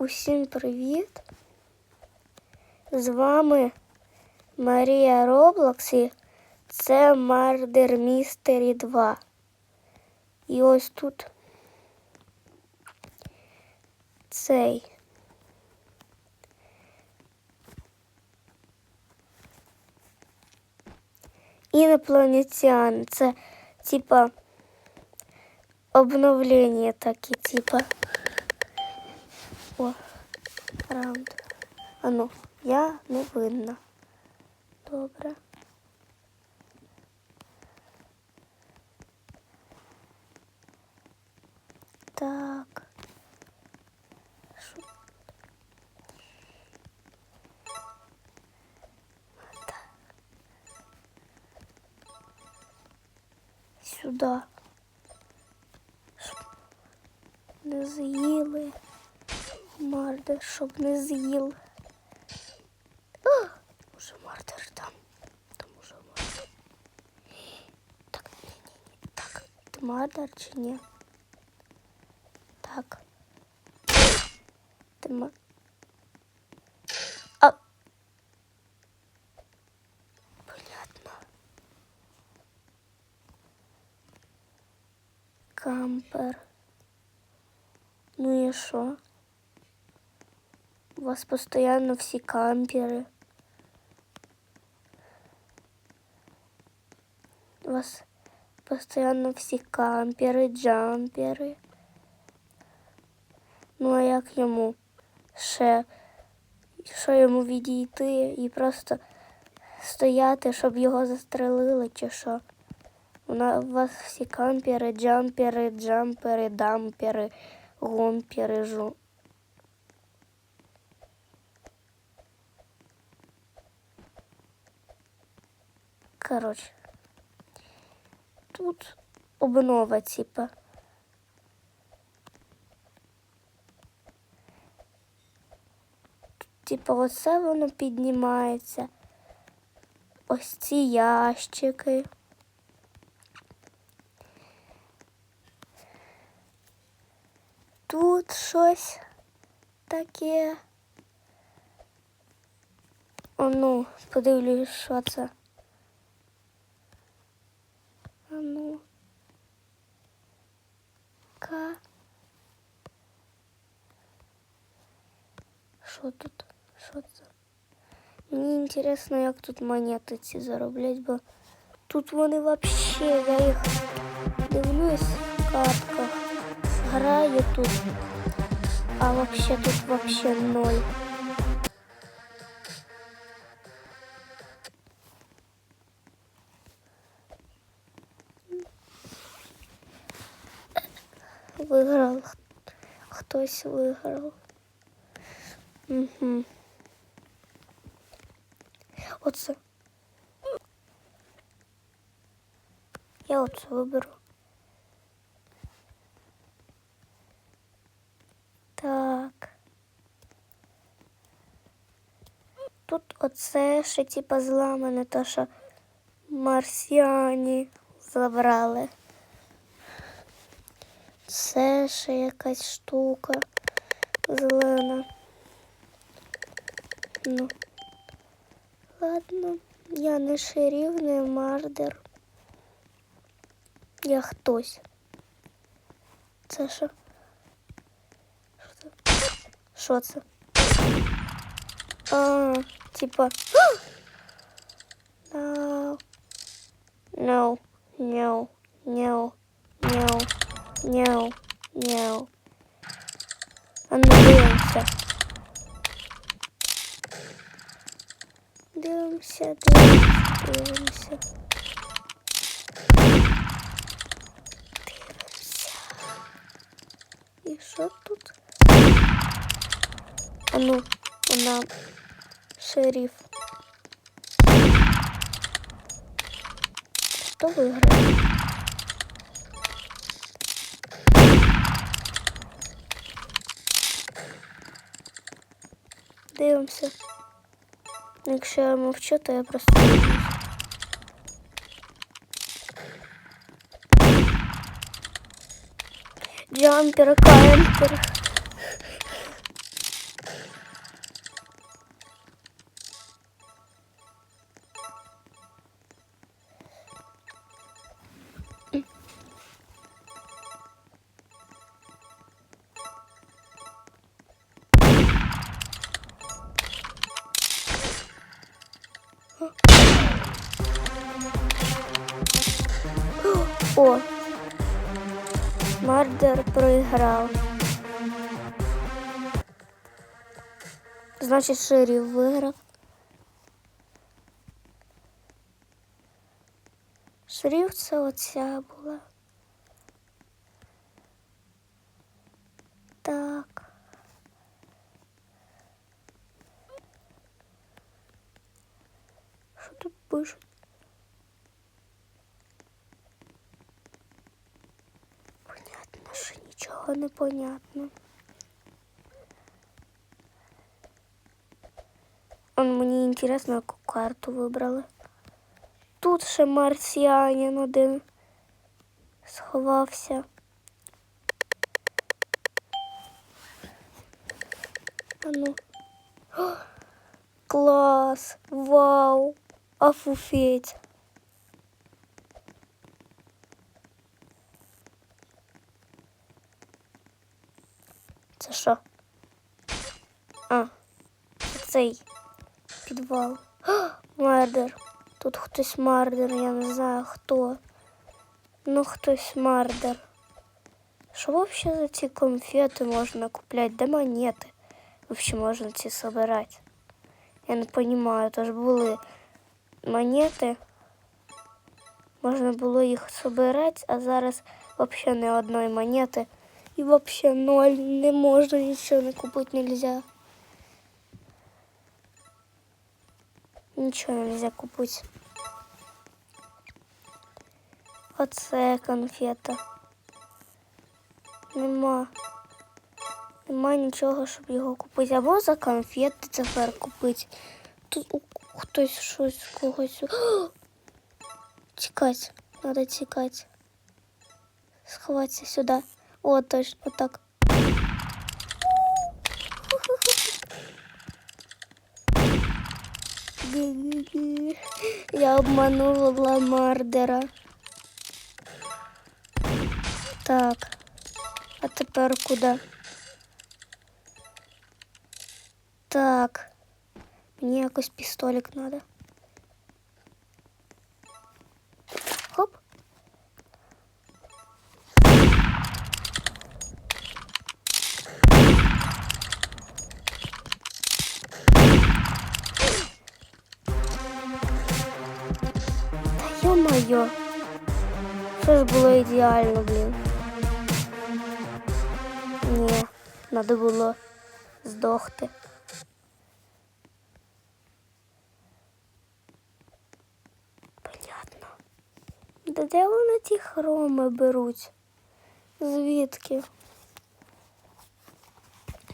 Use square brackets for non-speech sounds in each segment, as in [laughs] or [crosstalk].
Усім привіт! З вами Марія Роблокс і це Murder Mystery 2. І ось тут цей. Інопланетян. Це типа обновлення такі, типа. Раунд. А ну, я не видно. Добре. Так. Сюда. Не з'їли. Мардер, щоб не з'їл. А, Уже мардер там. Там уже мардер. Так, ні-ні-ні. Так, ти мардер чи ні? Так. Ти ма... А... Понятно. Кампер. Ну и что? У вас постоянно все камперы. У вас постоянно всі кампери, джампери. Ну а як йому ще, що йому відійти і просто стояти, щоб його застрелили, чи що? У у вас всі кампери, джампери, джампери, дампери, гомпери, жу. Короче, тут обнова, типа. Типа, оце воно піднімається. Ось ці ящики. Тут щось таке. О, ну, подивлюсь, що це. А ну. Ка. Що тут? Що це? Мені інтересно, як тут монети ці зароблять, бо тут вони вообще, я їх дивлюсь в катках, граю тут, а вообще тут вообще ноль. Хтось виграв. Угу. Оце. Я оце виберу. Так. Тут оце ще типа зламане, то що марсіані забрали. Це ще якась штука зелена. Ну. Ладно, я не шериф, не мардер. Я хтось. Це що? Що це? А, типа. No. No. No. No. No. No. No. А ну дивимося. Дивимося, дивимося, дивимося. Дивимося. І що тут? А ну, вона шериф. Хто виграє? Дивимося. Якщо я мовчу, то я просто. Джампер, кампер. Проіграв. Значить, шериф виграв. Шериф це оця була. Так. Що тут пишуть? Понятно, що нічого не понятно. Он мені інтересно, яку карту вибрали. Тут ще марсіанин один сховався. А ну. О, [gasps] клас! Вау! Офуфеть! Це що? А, цей підвал. О, Мардер. Тут хтось мардер, я не знаю хто. Ну, хтось мардер. Що вообще за ці конфети можна купляти? Де монети? Вообще можна ці собирати? Я не розумію, то ж були монети. Можна було їх собирати, а зараз вообще не одної монети. І вообще ноль. Не можна нічого не купити нельзя. Нічого нельзя купити. Оце конфета. Нема. Нема нічого, щоб його купити. Або за конфети тепер купити. Тут хтось щось когось. О! Тікать. Надо тікати. Сховатися сюди. О, точно так. Гі-гі-гі. Я обманула Мардера. Так. А тепер куди? Так. Мені якось пістолік треба. Ё-моё. Що ж було ідеально, блін. Ні, треба було здохти. Понятно. Да де вони ті хроми беруть? Звідки?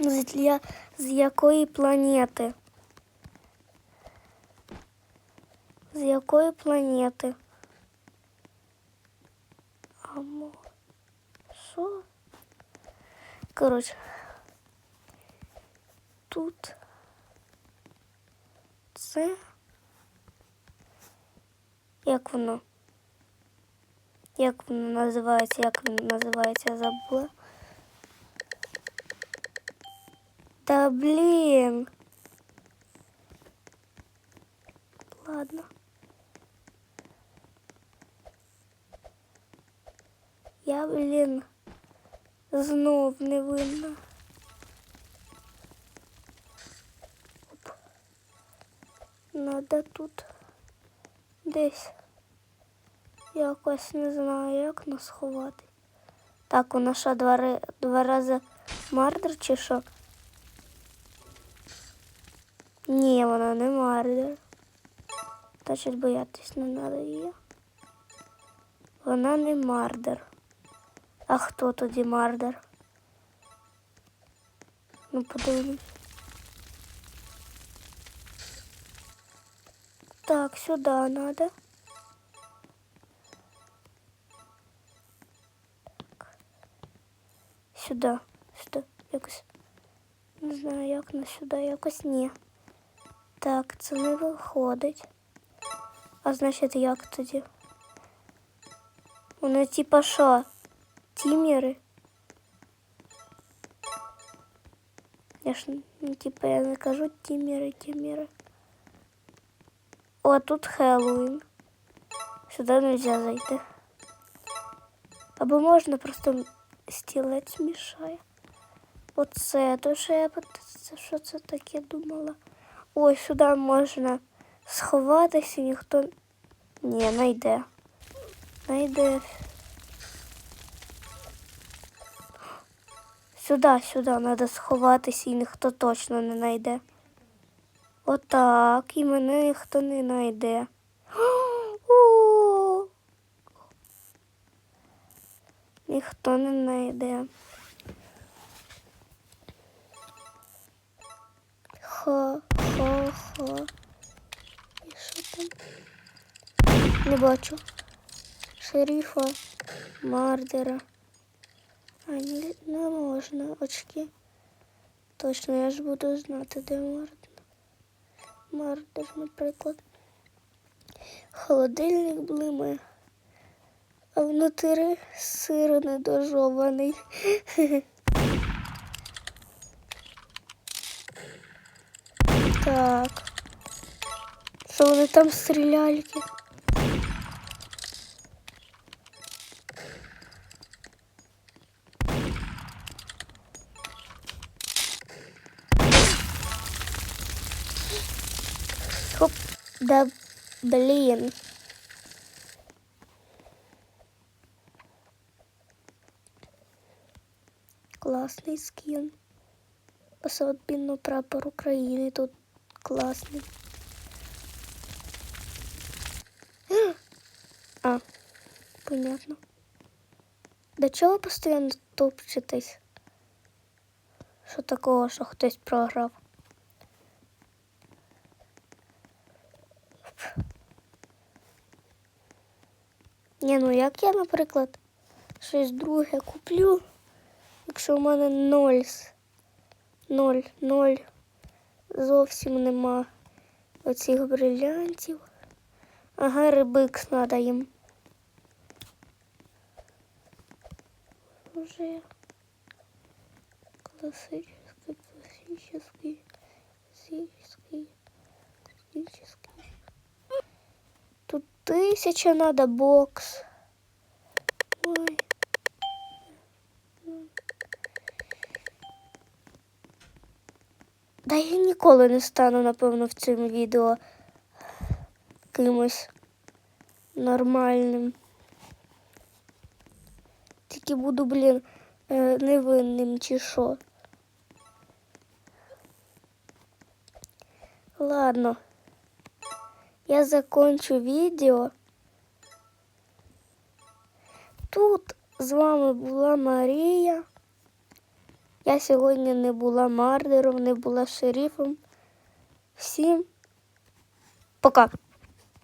З, з якої планети? З якої планети? Амо. Що? Коротше. Тут це. Як воно? Як воно називається? Як воно називається? Я забула. Та блін. Ладно. Я, блін, знов не винна. Оп. Надо тут десь якось не знаю, як нас ховати. Так, у нас що, два, два рази мардер чи що? Ні, вона не мардер. Значить боятись не треба її. Вона не мардер. А хто тоді мардер? Ну, подивимось. Так, сюда надо. Так. Сюда, сюда, якось. Не знаю, як на сюди, якось ні. Так, це не виходить. А значить, як тоді? Вони типа що? Тімери? Я ж ну, типа я не кажу тімери, тімери. О, тут Хеллоуін. Сюди нельзя зайти. Або можна просто стілець мішає. Оце то що я пот- це що це таке думала. Ой, сюди можна сховатися, ніхто ні, найде. Найде. Сюди, сюди треба сховатися і ніхто точно не знайде. Отак, і мене ніхто не знайде. [gasps] Ніхто не знайде. Ха-ха-ха. І що там? Не бачу. Шерифа, мардера. А не, не можна очки. Точно, я ж буду знати, де мардер. Мардер, наприклад. Холодильник блимає. А внутрі сир недожований. [laughs] Так. Що вони там стріляльки? Да блін. Класний скін. Особенно прапор України тут класний. А, понятно. До чого ви постійно топчетесь? Що такого, що хтось програв? Ні, ну як я, наприклад, щось друге куплю, якщо в мене ноль, ноль, ноль, зовсім нема оцих брилянтів. Ага, рибикс надо їм. Уже классический, классический, классический, классический. Тысяча надо бокс. Ой. Да я ніколи не стану, напевно, в цьому відео кимось нормальним. Тільки буду, блін, е, невинним чи що. Ладно. Я закончу відео. Тут з вами була Марія. Я сьогодні не була мардером, не була шерифом. Всім пока.